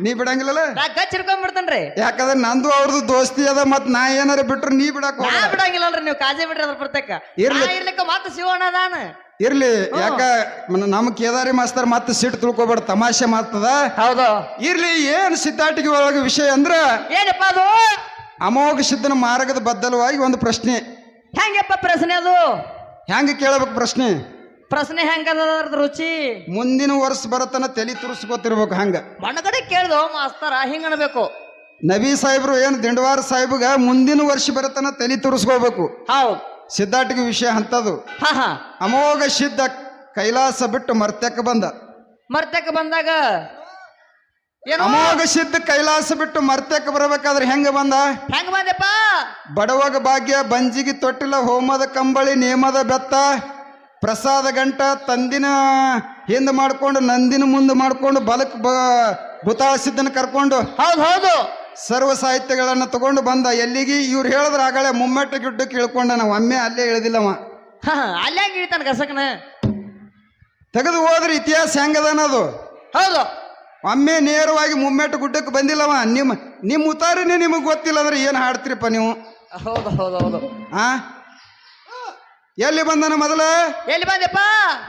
ನೀ ಬಿಡಂಗಿಲ್ಲಲ್ಲ? ನಾ ಗಚ್ ಹಿಡ್ಕೊಂಡ್ಬಿಡ್ತೇನ್ರಿ ಯಾಕಂದ್ರೆ ನಂದು ಅವ್ರದ್ದು ದೋಸ್ತಿ ಅದ ಮತ್ ನಾ ಏನಾರ ಬಿಟ್ರು ನೀ ಬಿಡಕ್ ನಾ. ಬಿಡಂಗಿಲ್ಲಲ್ರಿ ನೀವು ಕಾಜೆ ಬಿಡ್ರಿ ಅದ್ರ ಪ್ರತ್ಯೇಕ. ಇರ್ಲಿ. ನಾ ಇರ್ಲಿಕ್ಕ ಮತ್ತೆ ಶಿವಣ್ಣ ಅದಾನ. ಇರ್ಲಿ. ಯಾಕ ಮ- ನಮ್ಮ ಕೇದಾರಿ ಮಾಸ್ತರ್ ಮತ್ತೆ ಸಿಟ್ಟು ತಿಳ್ಕೊಬೇಡ ತಮಾಷೆ ಮಾಡ್ತದ ಹೌದು. ಇರ್ಲಿ ಏನ್ ಸಿದ್ಧಾಟಿಗೆ ಒಳಗ ವಿಷಯ ಅಂದ್ರ ಏನಪ್ಪ ಅದು? ಅಮೋಘ ಸಿದ್ಧನ ಮಾರ್ಗದ ಬದ್ದಲವಾಗಿ ಒಂದು ಪ್ರಶ್ನೆ. ಹೆಂಗಪ್ಪ ಪ್ರಶ್ನೆ ಅದು? ಹೆಂಗ ಕೇಳಬೇಕು ಪ್ರಶ್ನೆ? ಪ್ರಶ್ನೆ ಹೆಂಗದ ಅದ್ರದ್ ರುಚಿ? ಮುಂದಿನ ವರ್ಷ ಬರತನ ತಲೆ ತುರ್ಸ್ಕೊತಿರ್ಬೇಕು ಹಂಗ. ಮಣ್ಣಗಡೆ ಕೇಳ್ದು ಮಾಸ್ತರ ಹಿಂಗ ಅನ್ಬೇಕು. ನಬಿ ಸಾಹೇಬ್ರು ಏನು ದಿಂಡವಾರ ಸಾಹೇಬ್ಗ ಮುಂದಿನ ವರ್ಷ ಬರತನ ತಲೆ ತುರ್ಸ್ಕೋಬೇಕು. ಹೌದ್. ಸಿದ್ಧಾಟಿಗೆ ವಿಷಯ ಅಂತದು. ಹಾ ಹಾ. ಅಮೋಘ ಸಿದ್ಧ ಕೈಲಾಸ ಬಿಟ್ಟು ಮರ್ತ್ಯಕ್ಕೆ ಬಂದ. ಮರ್ತ್ಯಕ್ಕೆ ಬಂದಾಗ ಏನು? ಅಮೋಘ ಸಿದ್ಧ ಕೈಲಾಸ ಬಿಟ್ಟು ಮರ್ತ್ಯಕ್ಕೆ ಬರಬೇಕಾದ್ರೆ ಹೆಂಗ ಬಂದ? ಹೆಂಗ ಬಂದಪ್ಪ? ಬಡವಗ ಭಾಗ್ಯ ಬಂಜಿಗೆ ತೊಟ್ಟಿಲ ಹೋಮದ ಕಂಬಳಿ ನೇಮದ ಬೆತ್ತ. ಪ್ರಸಾದ ಗಂಟ ತಂದಿನ ಹಿಂದೆ ಮಾಡ್ಕೊಂಡು ನಂದಿನ ಮುಂದೆ ಮಾಡ್ಕೊಂಡು ಬಲಕ್ ಬ ಭೂತಾಳ ಕರ್ಕೊಂಡು ಹೌದು ಹೌದು. ಸರ್ವ ಸಾಹಿತ್ಯಗಳನ್ನು ತಗೊಂಡು ಬಂದ. ಎಲ್ಲಿಗೆ? ಇವ್ರು ಹೇಳಿದ್ರೆ ಆಗಲೇ ಮುಮ್ಮೆಟ್ಟ ಗಿಡ್ಡಕ್ಕೆ ಇಳ್ಕೊಂಡ ನಾವು ಒಮ್ಮೆ ಅಲ್ಲೇ ಇಳಿದಿಲ್ಲವ ಹಾ ಅಲ್ಲೇ ಇಳಿತಾನೆ ಗಸಕನ ತೆಗೆದು ಹೋದ್ರೆ ಇತಿಹಾಸ ಹೆಂಗದನದು ಹೌದು. ಒಮ್ಮೆ ನೇರವಾಗಿ ಮುಮ್ಮೆಟ್ಟು ಗುಡ್ಡಕ್ಕೆ ಬಂದಿಲ್ಲವ ನಿಮ್ಮ ನಿಮ್ಮ ಉತ್ತಾರಿನೇ ನಿಮಗೆ ಗೊತ್ತಿಲ್ಲ ಅಂದ್ರೆ ಏನು ಹಾಡ್ತೀರಿಪ್ಪ ನೀವು? ಹೌದು ಹೌದು ಹೌದು. ಆ? ಎಲ್ಲಿ ಬಂದನ ಮೊದಲ? ಎಲ್ಲಿ ಬಂದಪ್ಪ?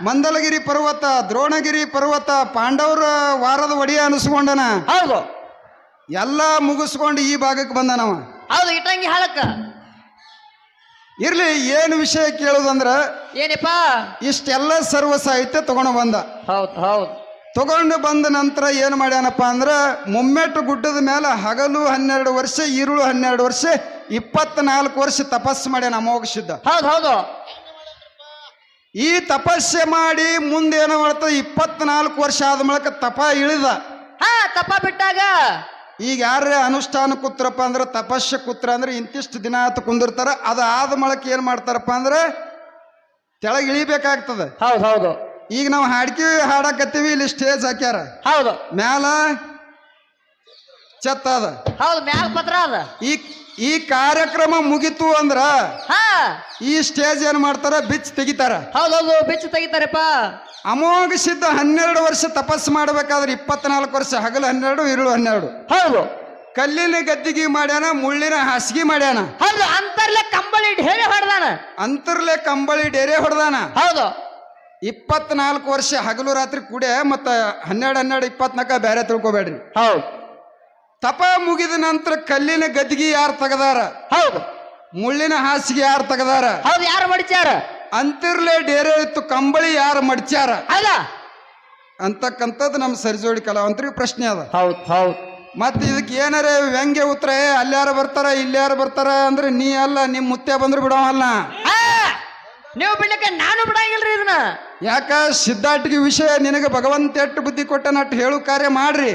ಮಂದಲಗಿರಿ ಪರ್ವತ ದ್ರೋಣಗಿರಿ ಪರ್ವತ ಪಾಂಡವರ ವಾರದ ಒಡಿಯ ಅನಿಸ್ಕೊಂಡನ. ಹೌದು. ಎಲ್ಲ ಮುಗಿಸ್ಕೊಂಡು ಈ ಭಾಗಕ್ಕೆ ಬಂದನವ. ಹೌದು ಇಟ್ಟಂಗಿ ಹಾಳಕ್ಕ. ಇರ್ಲಿ ಏನು ವಿಷಯ ಕೇಳುದಂದ್ರ ಏನಪ್ಪ? ಇಷ್ಟೆಲ್ಲ ಸರ್ವ ಸಾಹಿತ್ಯ ತಗೊಂಡು ಬಂದ. ಹೌದು ಹೌದು. ತಗೊಂಡು ಬಂದ ನಂತರ ಏನು ಮಾಡ್ಯಾನಪ್ಪ ಅಂದ್ರ ಮುಮ್ಮೆಟ್ಟು ಗುಡ್ಡದ ಮೇಲೆ ಹಗಲು ಹನ್ನೆರಡು ವರ್ಷ ಈರುಳು ಹನ್ನೆರಡು ವರ್ಷ ಇಪ್ಪತ್ನಾಲ್ಕು ವರ್ಷ ತಪಸ್ಸು ಮಾಡ್ಯಾನ ಅಮೋಘ ಸಿದ್ಧ ಹೌದು ಹೌದು. ಈ ತಪಸ್ಸೆ ಮಾಡಿ ಮುಂದೆ ಏನೋ ಮಾಡ್ತದೆ? ಇಪ್ಪತ್ನಾಲ್ಕು ವರ್ಷ ಆದ ಮೂಲಕ ತಪ ಇಳಿದ. ಹಾ ತಪ್ಪ ಬಿಟ್ಟಾಗ? ಈಗ ಯಾರೇ ಅನುಷ್ಠಾನ ಕೂತ್ರಪ್ಪ ಅಂದ್ರೆ ತಪಸ್ಸೆ ಕೂತ್ರ ಅಂದ್ರೆ ಇಂತಿಷ್ಟು ದಿನ ಆತು ಕುಂದಿರ್ತಾರ. ಅದು ಆದ ಮೊಳಕೆ ಏನು ಮಾಡ್ತಾರಪ್ಪ ಅಂದ್ರೆ ತೆಳಗೆ ಇಳಿಬೇಕಾಗ್ತದೆ. ಹೌದು ಹೌದು. ಈಗ ನಾವು ಹಾಡ್ಕಿ ಹಾಡಕತ್ತೀವಿ ಇಲ್ಲಿ ಸ್ಟೇಜ್ ಹಾಕ್ಯಾರ. ಹೌದು. ಮ್ಯಾಲ ಛತ್ತ ಅದ ಹೌದು ಮ್ಯಾಗ ಪತ್ರ ಅದ ಈ ಈ ಕಾರ್ಯಕ್ರಮ ಮುಗಿತು ಅಂದ್ರ ಹಾ. ಈ ಸ್ಟೇಜ್ ಏನ್ ಮಾಡ್ತಾರ? ಬಿಚ್ ತೆಗಿತಾರ. ಹೌದೌದು ಬಿಚ್ ಬೆಚ್ಚ ತೆಗಿತಾರಪ್ಪ. ಅಮೋಘ ಸಿದ್ಧ ಹನ್ನೆರಡು ವರ್ಷ ತಪಸ್ಸು ಮಾಡ್ಬೇಕಾದ್ರೆ ಇಪ್ಪತ್ನಾಲ್ಕು ವರ್ಷ ಹಗಲು ಹನ್ನೆರಡು ಇರುಳು ಹನ್ನೆರಡು. ಹೌದು. ಕಲ್ಲಿನ ಗದ್ದಿಗೆ ಮಾಡ್ಯಾನ ಮುಳ್ಳಿನ ಹಾಸಿಗೆ ಮಾಡ್ಯಾನ. ಹೌದು ಅಂತರ್ಲೆ ಕಂಬಳಿ ಹೇಳಿ ಹೊಡೆದಾನ. ಅಂತರ್ಲೆ ಕಂಬಳಿ ಡೇರೆ ಹೊಡೆದಾನ. ಹೌದು. ಇಪ್ಪತ್ನಾಲ್ಕು ವರ್ಷ ಹಗಲು ರಾತ್ರಿ ಕೂಡ ಮತ್ತೆ ಹನ್ನೆರಡು ಹನ್ನೆರಡು ಇಪ್ಪತ್ನಾಲ್ಕ ಬೇರೆ ತಿಳ್ಕೊಬೇಡ್ರಿ. ಹೌದು. ತಪ ಮುಗಿದ ನಂತರ ಕಲ್ಲಿನ ಗದ್ದಿಗೆ ಯಾರು ತೆಗದಾರ? ಹೌದು. ಮುಳ್ಳಿನ ಹಾಸಿಗೆ ಯಾರು ತೆಗದಾರ? ಹೌದು ಯಾರು ಮಡಿಚಾರ ಅಂತಿರ್ಲೆ ಡೇರೆ ಇತ್ತು ಕಂಬಳಿ ಯಾರು ಮಡಿಚಾರ ಅಲ್ಲ ಅಂತಕ್ಕಂಥದ್ದು ನಮ್ಮ ಸರಿಜೋಡಿ ಕಲಾವಂತರಿಗೆ ಪ್ರಶ್ನೆ ಅದ. ಹೌದು ಹೌದು. ಮತ್ತೆ ಇದಕ್ಕೆ ಏನಾರ ವ್ಯಂಗ್ಯ ಉತ್ತರ ಅಲ್ಲಾರು ಬರ್ತಾರ ಯಾರು ಬರ್ತಾರ? ಅಂದ್ರೆ ನೀ ಅಲ್ಲ ನಿಮ್ ಮುತ್ತೆ ಬಂದ್ರು ಬಿಡವಲ್ಲ ನೀವು ಬಿಡ್ಲಿಕ್ಕೆ ನಾನು ಬಿಡಂಗಿಲ್ರಿ ಇದನ್ನ. ಯಾಕ ಸಿದ್ಧಾಟಿಗೆ ವಿಷಯ ನಿನಗೆ ಭಗವಂತ ಎಟ್ಟು ಬುದ್ಧಿ ಕೊಟ್ಟ ನಟ್ಟು ಹೇಳು ಕಾರ್ಯ ಮಾಡ್ರಿ.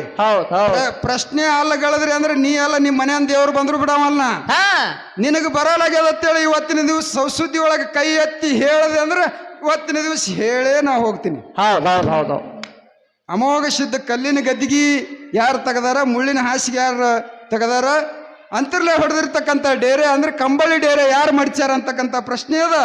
ಪ್ರಶ್ನೆ ಅಲ್ಲಗಳದ್ರಿ ಅಂದ್ರೆ ನೀ ಅಲ್ಲ ನಿಮ್ಮ ಮನೆಯನ್ ದೇವ್ರು ಬಂದ್ರು ಬಿಡವಲ್ಲ ನಿನಗೆ ಹೇಳಿ ಇವತ್ತಿನ ದಿವಸ ಸೌಸುದ್ದಿ ಒಳಗೆ ಕೈ ಎತ್ತಿ ಹೇಳದೆ ಅಂದ್ರೆ ಇವತ್ತಿನ ದಿವಸ ಹೇಳೇ ನಾ ಹೋಗ್ತೀನಿ. ಹೌದು ಹೌದು ಹೌದು. ಅಮೋಘ ಸಿದ್ಧ ಕಲ್ಲಿನ ಗದ್ದಿಗೆ ಯಾರು ತೆಗದಾರ ಮುಳ್ಳಿನ ಹಾಸಿಗೆ ಯಾರು ತೆಗದಾರ? ಅಂತರ್ಲೆ ಹೊಡೆದಿರ್ತಕ್ಕಂಥ ಡೇರೆ ಅಂದ್ರೆ ಕಂಬಳಿ ಡೇರೆ ಯಾರು ಮಡಿಚಾರ ಅಂತಕ್ಕಂಥ ಪ್ರಶ್ನೆ ಅದ.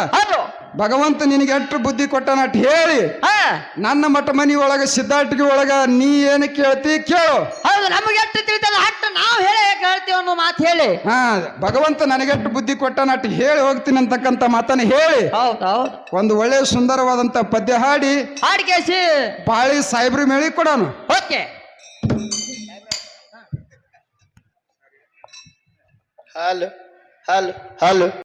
ಭಗವಂತ ನಿನಗೆ ಎಷ್ಟು ಬುದ್ಧಿ ಕೊಟ್ಟನ ಅಟ್ ಹೇಳಿ. ಹಾ. ನನ್ನ ಮಠ ಮನಿ ಒಳಗ ಸಿದ್ಧಾಟಿಗೆ ಒಳಗ ನೀ ಏನು ಕೇಳ್ತಿ ಕೇಳು. ಹೌದು ನಮಗೆ ಎಷ್ಟು ತಿಳಿತಲ್ಲ ಅಷ್ಟು ನಾವು ಹೇಳಿ ಕೇಳ್ತೀವಿ ಅನ್ನೋ ಮಾತು ಹೇಳಿ. ಹಾ ಭಗವಂತ ನನಗೆಷ್ಟು ಬುದ್ಧಿ ಕೊಟ್ಟನ ಅಟ್ ಹೇಳಿ ಹೋಗ್ತೀನಿ ಅಂತಕ್ಕಂತ ಮಾತನ್ನ ಹೇಳಿ. ಹೌದು ಹೌದು. ಒಂದು ಒಳ್ಳೆಯ ಸುಂದರವಾದಂತ ಪದ್ಯ ಹಾಡಿ. ಹಾಡ್ಕೇಸಿ ಬಾಳಿ ಸಾಹೇಬ್ರಿ ಮೇಳಿ ಕೊಡೋನು ಓಕೆ. Hello hello hello.